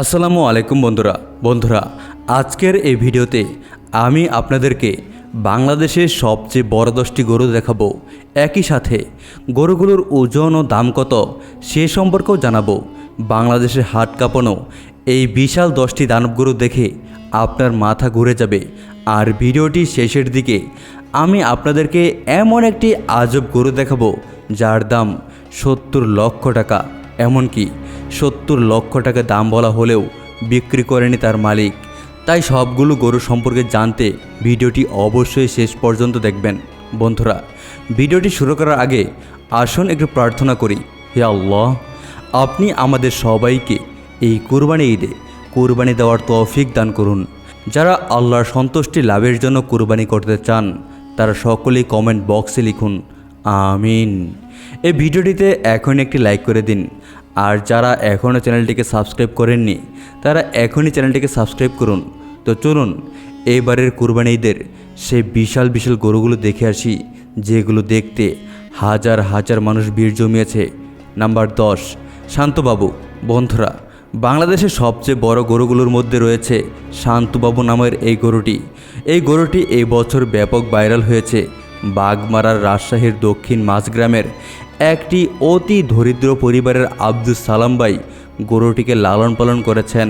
আসসালামু আলাইকুম বন্ধুরা। বন্ধুরা, আজকের এই ভিডিওতে আমি আপনাদেরকে বাংলাদেশের সবচেয়ে বড় দশটি গরু দেখাবো। একই সাথে গরুগুলোর ওজন ও দাম কত সে সম্পর্কেও জানাব। বাংলাদেশের হাট কাঁপানো এই বিশাল দশটি দানব গরু দেখে আপনার মাথা ঘুরে যাবে। আর ভিডিওটি শেষের দিকে আমি আপনাদেরকে এমন একটি আজব গরু দেখাবো যার দাম সত্তর লক্ষ টাকা। এমনকি সত্তর লক্ষ টাকা দাম বলা হলেও বিক্রি করেনি তার মালিক। তাই সবগুলো গরু সম্পর্কে জানতে ভিডিওটি অবশ্যই শেষ পর্যন্ত দেখবেন। বন্ধুরা, ভিডিওটি শুরু করার আগে আসুন একটু প্রার্থনা করি, হে আল্লাহ, আপনি আমাদের সবাইকে এই কুরবানি ঈদে কুরবানি দেওয়ার তৌফিক দান করুন। যারা আল্লাহর সন্তুষ্টি লাভের জন্য কুরবানি করতে চান, তারা সকলেই কমেন্ট বক্সে লিখুন, আমিন। এই ভিডিওটিতে এখন একটি লাইক করে দিন। আর যারা এখনও চ্যানেলটিকে সাবস্ক্রাইব করেননি, তারা এখনই চ্যানেলটিকে সাবস্ক্রাইব করুন। তো চলুন, এবারের কুরবানি ঈদের সেই বিশাল বিশাল গরুগুলো দেখে আসি, যেগুলো দেখতে হাজার হাজার মানুষ ভিড় জমিয়েছে। নাম্বার দশ, শান্তবাবু, বন্ধুরা, বাংলাদেশের সবচেয়ে বড় গরুগুলোর মধ্যে রয়েছে শান্তবাবু নামের এই গরুটি। এই গরুটি এই বছর ব্যাপক ভাইরাল হয়েছে বাগমারার রাজশাহীর দক্ষিণ মাঝগ্রামের একটি অতি দরিদ্র পরিবারের আব্দুল সালাম ভাই গরুটিকে লালন পালন করেছেন।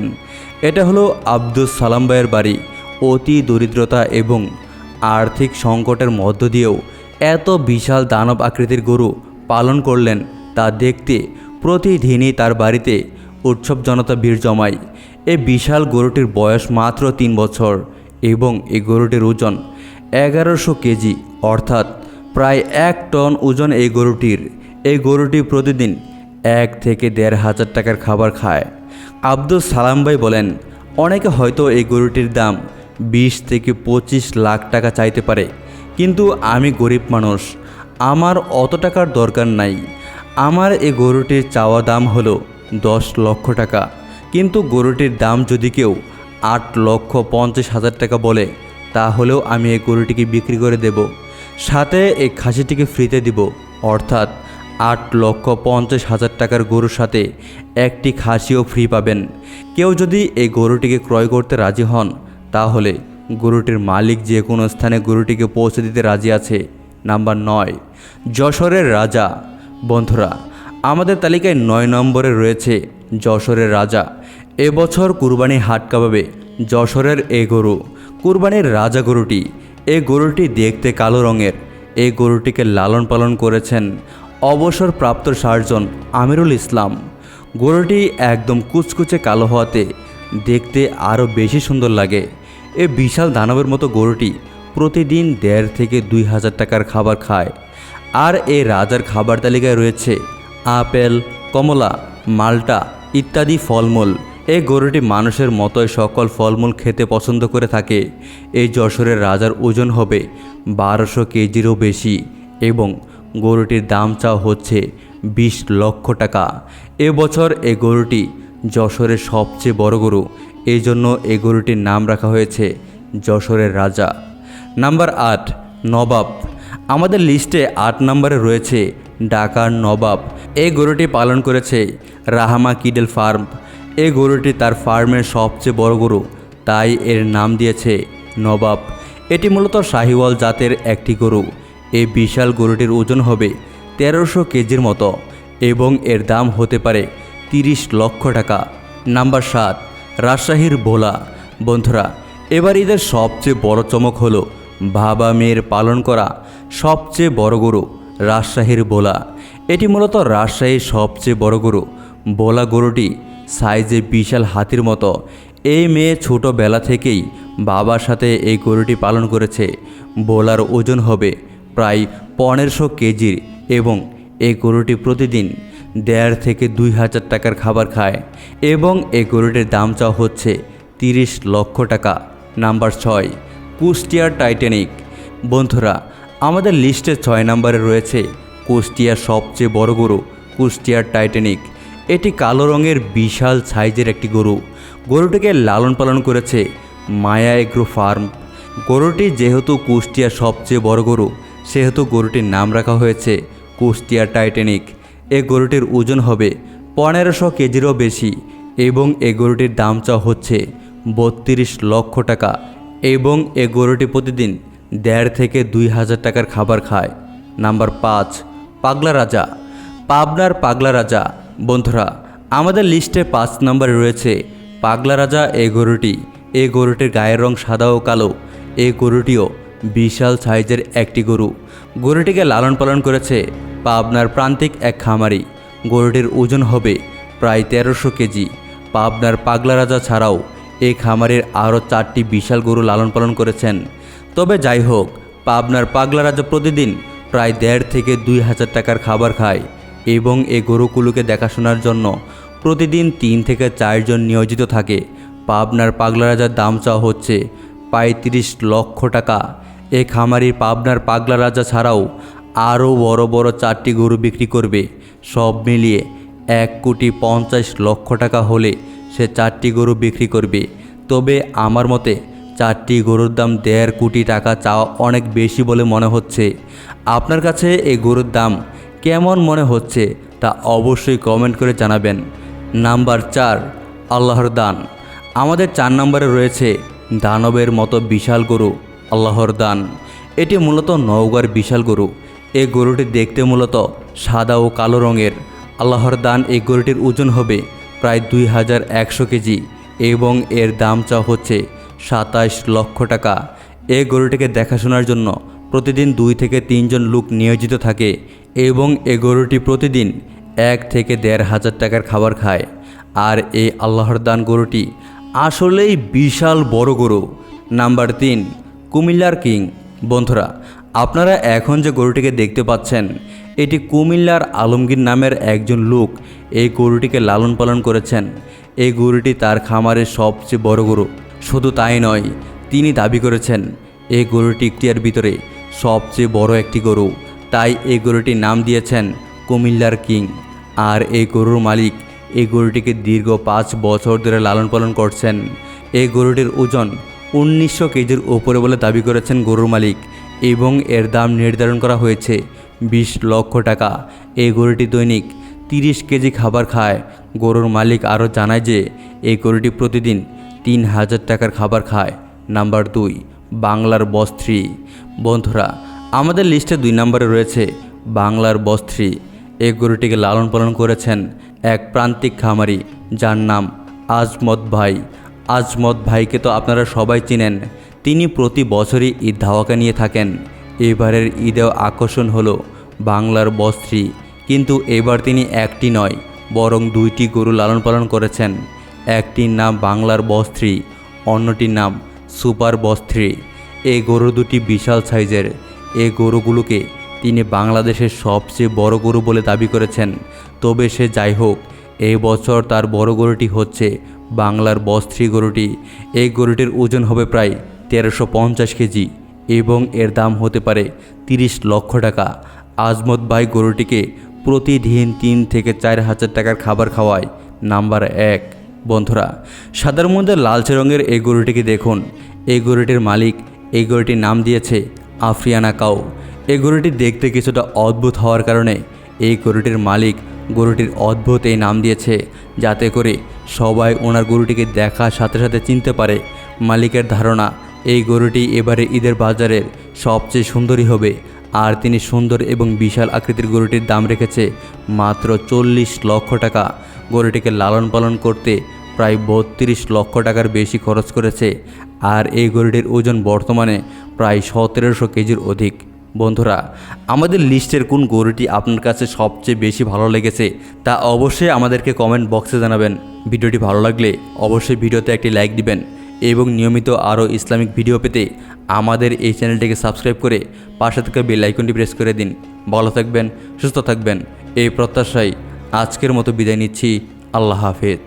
এটা হলো আব্দুল সালাম ভাইয়ের বাড়ি, অতি দরিদ্রতা এবং আর্থিক সংকটের মধ্য দিয়েও এত বিশাল দানব আকৃতির গরু পালন করলেন তা দেখতে প্রতিদিনই তার বাড়িতে উৎসব জনতা ভিড় জমায়। এই বিশাল গরুটির বয়স মাত্র তিন বছর এবং এই গরুটির ওজন এগারোশো কেজি, অর্থাৎ প্রায় এক টন ওজন এই গরুটির। এই গরুটি প্রতিদিন এক থেকে দেড় হাজার টাকার খাবার খায়। আব্দুল সালাম ভাই বলেন, অনেকে হয়তো এই গরুটির দাম বিশ থেকে পঁচিশ লাখ টাকা চাইতে পারে, কিন্তু আমি গরিব মানুষ, আমার অত টাকার দরকার নাই। আমার এই গরুটির চাওয়া দাম হলো দশ লক্ষ টাকা, কিন্তু গরুটির দাম যদি কেউ আট লক্ষ পঞ্চাশ হাজার টাকা বলে, তাহলেও আমি এই গরুটিকে বিক্রি করে দেব, সাথে এই খাসিটিকে ফ্রিতে দিব, অর্থাৎ আট লক্ষ পঞ্চাশ হাজার টাকার গরুর সাথে একটি খাসিও ফ্রি পাবেন। কেউ যদি এই গরুটিকে ক্রয় করতে রাজি হন, তাহলে গরুটির মালিক যে কোনো স্থানে গরুটিকে পৌঁছে দিতে রাজি আছে। নাম্বার নয়, যশোরের রাজা। বন্ধুরা, আমাদের তালিকায় নয় নম্বরে রয়েছে যশোরের রাজা। এবছর কুরবানি হাট কাবাবে যশোরের এ গরু। কুরবানির রাজা গরুটি, এই গরুটি দেখতে কালো রঙের। এই গরুটিকে লালন পালন করেছেন অবসরপ্রাপ্ত সার্জন আমিরুল ইসলাম। গরুটি একদম কুচকুচে কালো হওয়াতে দেখতে আরও বেশি সুন্দর লাগে। এ বিশাল দানবের মতো গরুটি প্রতিদিন দেড় থেকে দুই হাজার টাকার খাবার খায়। আর এই রাজার খাবার তালিকায় রয়েছে আপেল, কমলা, মাল্টা ইত্যাদি ফলমূল। এই গরুটি মানুষের মতোই সকল ফলমূল খেতে পছন্দ করে থাকে। এই যশোরের রাজার ওজন হবে বারোশো কেজিরও বেশি এবং গরুটির দাম চাও হচ্ছে বিশ লক্ষ টাকা। এবছর এই গরুটি যশোরের সবচেয়ে বড় গরু। এই জন্য এই গরুটির নাম রাখা হয়েছে যশোরের রাজা। নাম্বার আট, নবাব। আমাদের লিস্টে আট নম্বরে রয়েছে ডাকার নবাব। এই গরুটি পালন করেছে রাহামা কিডেল ফার্ম। এই গরুটি তার ফার্মের সবচেয়ে বড় গরু, তাই এর নাম দিয়েছে নবাব। এটি মূলত শাহিওয়াল জাতের একটি গরু। এই বিশাল গরুটির ওজন হবে তেরোশো কেজির মতো এবং এর দাম হতে পারে তিরিশ লক্ষ টাকা। নাম্বার সাত, রাজশাহীর ভোলা। বন্ধুরা, এবার ঈদের সবচেয়ে বড় চমক হলো বাবা মেয়ের পালন করা সবচেয়ে বড় গরু, রাজশাহীর বোলা এটি মূলত রাজশাহীর সবচেয়ে বড় গরু। বোলা গরুটি সাইজে বিশাল হাতির মতো। এই মেয়ে ছোটোবেলা থেকেই বাবার সাথে এই গরুটি পালন করেছে। বোলার ওজন হবে প্রায় পনেরোশো কেজির এবং এই গরুটি প্রতিদিন দেড় থেকে দুই হাজার টাকার খাবার খায় এবং এই গরুটির দাম চাওয়া হচ্ছে তিরিশ লক্ষ টাকা। নাম্বার ছয় কুষ্টিয়ার টাইটানিক। বন্ধুরা, আমাদের লিস্টে ছয় নম্বরে রয়েছে কুষ্টিয়ার সবচেয়ে বড় গরু কুষ্টিয়ার টাইটানিক। এটি কালো রঙের বিশাল সাইজের একটি গরু। গরুটিকে লালন পালন করেছে মায়া এগ্রো ফার্ম। গরুটি যেহেতু কুষ্টিয়ার সবচেয়ে বড় গরু সেহেতু গরুটির নাম রাখা হয়েছে কুষ্টিয়ার টাইটানিক। এ গরুটির ওজন হবে পনেরোশো কেজিরও বেশি এবং এই গরুটির দাম চাওয়া হচ্ছে বত্রিশ লক্ষ টাকা এবং এ গরুটি প্রতিদিন দেড় থেকে দুই হাজার টাকার খাবার খায়। নাম্বার পাঁচ, পাগলা রাজা। পাবনার পাগলা রাজা। বন্ধুরা, আমাদের লিস্টে পাঁচ নম্বরে রয়েছে পাগলা রাজা এই গরুটি। এই গরুটির গায়ের রং সাদা ও কালো। এই গরুটিও বিশাল সাইজের একটি গরু। গরুটিকে লালন পালন করেছে পাবনার প্রান্তিক এক খামারি। গরুটির ওজন হবে প্রায় তেরোশো কেজি। পাবনার পাগলা রাজা ছাড়াও এই খামারের আরও চারটি বিশাল গরু লালন পালন করেছেন। তবে যাই হোক, পাবনার পাগলা রাজা প্রতিদিন প্রায় দেড় থেকে দুই হাজার টাকার খাবার খায় এবং এ গরুগুলোকে দেখাশোনার জন্য প্রতিদিন তিন থেকে চারজন নিয়োজিত থাকে। পাবনার পাগলা রাজার দাম চাওয়া হচ্ছে পঁয়ত্রিশ লক্ষ টাকা। এ খামারি পাবনার পাগলা রাজা ছাড়াও আরও বড় বড় চারটি গরু বিক্রি করবে। সব মিলিয়ে এক কোটি পঞ্চাশ লক্ষ টাকা হলে সে চারটি গরু বিক্রি করবে। তবে আমার মতে চারটি গরুর দাম দেড় কোটি টাকা চাওয়া অনেক বেশি বলে মনে হচ্ছে। আপনার কাছে এই গরুর দাম কেমন মনে হচ্ছে তা অবশ্যই কমেন্ট করে জানাবেন। নাম্বার চার, আল্লাহর দান। আমাদের চার নম্বরে রয়েছে দানবের মতো বিশাল গরু। আল্লাহর দান। এটি মূলত নওগাঁর বিশাল গরু। এই গরুটি দেখতে মূলত সাদা ও কালো রঙের। আল্লাহর দান এই গরুটির ওজন হবে প্রায় দুই হাজার একশো কেজি এবং এর দাম চা হচ্ছে সাতাশ লক্ষ টাকা। এই গরুটিকে দেখাশোনার জন্য প্রতিদিন দুই থেকে তিনজন লোক নিয়োজিত থাকে এবং এ গরুটি প্রতিদিন এক থেকে দেড় হাজার টাকার খাবার খায়। আর এই আল্লাহর দান গরুটি আসলেই বিশাল বড় গরু। নাম্বার তিন কুমিল্লার কিং। বন্ধুরা, আপনারা এখন যে গরুটিকে দেখতে পাচ্ছেন, এটি কুমিল্লার আলমগীর নামের একজন লোক এই গরুটিকে লালন পালন করেছেন। এই গরুটি তার খামারের সবচেয়ে বড় গরু। শুধু তাই নয়, তিনি দাবি করেছেন, এই গরুটি ইকটিয়ার ভিতরে সবচেয়ে বড় একটি গরু। তাই এই গরুটির নাম দিয়েছেন কুমিল্লার কিং। আর এই গরুর মালিক এই গরুটিকে দীর্ঘ পাঁচ বছর ধরে লালন পালন করছেন। এই গরুটির ওজন উনিশশো কেজির ওপরে বলে দাবি করেছেন গরুর মালিক এবং এর দাম নির্ধারণ করা হয়েছে। বিশ লক্ষ টাকা। এই গরুটি দৈনিক তিরিশ কেজি খাবার খায়। গরুর মালিক আরও জানায় যে এই গরুটি প্রতিদিন তিন হাজার টাকার খাবার খায়। নাম্বার দুই, বাংলার বস্ত্রী। বন্ধুরা, আমাদের লিস্টে দুই নম্বরে রয়েছে বাংলার বস্ত্রী। এই গরুটিকে লালন পালন করেছেন এক প্রান্তিক খামারি যার নাম আজমত ভাই। আজমত ভাইকে তো আপনারা সবাই চিনেন। তিনি প্রতি বছরই ঈদ ধাওয়াকা নিয়ে থাকেন। এবারের ঈদেও আকর্ষণ হলো বাংলার বস্ত্রী। কিন্তু এবার তিনি একটি নয়, বরং দুইটি গরু লালন পালন করেছেন। একটির নাম বাংলার বস্ত্রী অন্যটির নাম সুপার বস্ত্রী। এই গরু দুটি বিশাল সাইজের। এই গরুগুলোকে তিনি বাংলাদেশের সবচেয়ে বড় গরু বলে দাবি করেছেন। তবে সে যাই হোক এই বছর তার বড় গরুটি হচ্ছে বাংলার বস্ত্রী গরুটি, এই গরুটির ওজন হবে প্রায় তেরোশো পঞ্চাশ কেজি এবং এর দাম হতে পারে তিরিশ লক্ষ টাকা। আজমত ভাই গরুটিকে প্রতিদিন তিন থেকে চার হাজার টাকার খাবার খাওয়ায়। নাম্বার এক, বন্ধুরা, সাদার মধ্যে লালচে রঙের এই গরুটিকে দেখুন। এই গরুটির মালিক, এই গরুটির নাম দিয়েছে আফ্রিয়ানা কাউ। এই গরুটি দেখতে কিছুটা অদ্ভুত হওয়ার কারণে এই গরুটির মালিক গরুটির অদ্ভুত এই নাম দিয়েছে, যাতে করে সবাই ওনার গরুটিকে দেখার সাথে সাথে চিনতে পারে মালিকের ধারণা, এই গরুটি এবারে ঈদের বাজারের সবচেয়ে সুন্দরী হবে। আর তিনি সুন্দর এবং বিশাল আকৃতির গরুটির দাম রেখেছে মাত্র চল্লিশ লক্ষ টাকা। গরুটিকে লালন পালন করতে প্রায় বত্রিশ লক্ষ টাকার বেশি খরচ করেছে। আর এই গরুটির ওজন বর্তমানে প্রায় সতেরোশো কেজির অধিক। বন্ধুরা, আমাদের লিস্টের কোন গরুটি আপনার কাছে সবচেয়ে বেশি ভালো লেগেছে তা অবশ্যই আমাদেরকে কমেন্ট বক্সে জানাবেন। ভিডিওটি ভালো লাগলে অবশ্যই ভিডিওতে একটি লাইক দিবেন এবং নিয়মিত আরও ইসলামিক ভিডিও পেতে আমাদের এই চ্যানেলটিকে সাবস্ক্রাইব করে পাশে থাকা বেল আইকনটি প্রেস করে দিন। ভালো থাকবেন, সুস্থ থাকবেন, এই প্রত্যাশায় আজকের মতো বিদায় নিচ্ছি। আল্লাহ হাফেজ।